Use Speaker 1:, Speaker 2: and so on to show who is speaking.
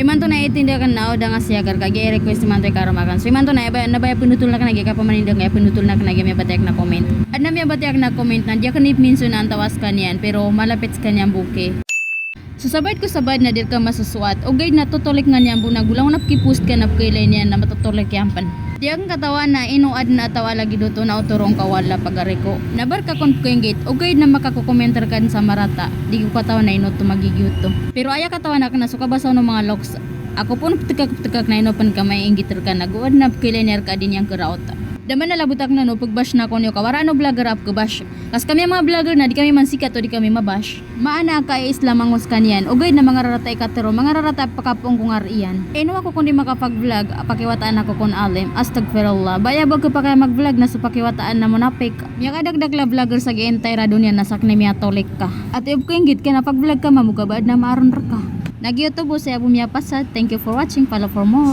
Speaker 1: Iman to na itindakan na o da nga siya kar kagi request man to karamakan. So iman to na iba na ba pinutol na kanagi ka pamanindag nga pinutol na kanagi may batiak na comment. At na may batiak na comment na diya kanip minso na ang tawas kanyan pero malapit sa kanyang buke. So sabay ko sabay na dir ka masusuat. O guide na tutulik nga niya bunag gulang na post ka na kailay niya na matutulik yan pan. Di ang katawan na inuad na tawa lagi dito na uturong kawala pagareko. Nabar ka kon gate o guide na makakukomentar kan sa marata. Di ko katawan na inot magigyut to. Pero aya katawan na kana suka basaw ng mga loks. Ako po tegak-tegak na inopan ka may inggitir ka naguad na kailay niya ka din yung karaot. Daman na labutak na no pagbash na ko niyo kawara no vlogger up ko bash. Kas kami ang mga vlogger na di kami man sikat o di kami mabash. Maana ka is lamang us kanyan. Ugay na mga raratay katero, mga raratay pakapong kung ariyan. Eno ako kundi makapag-vlog, pakiwataan ako kun alim. Astagfirullah. Bayabag ko pa kaya mag-vlog na sa pakiwataan na munapik. Miya kadagdag la vlogger sa gientay ra dunya na sakne miya tolik ka. At iub ko ingit ka na pag-vlog ka mamugabad na maaron ra ka. Nag-YouTube sa bumiya pasad. Thank you for watching. Follow for more.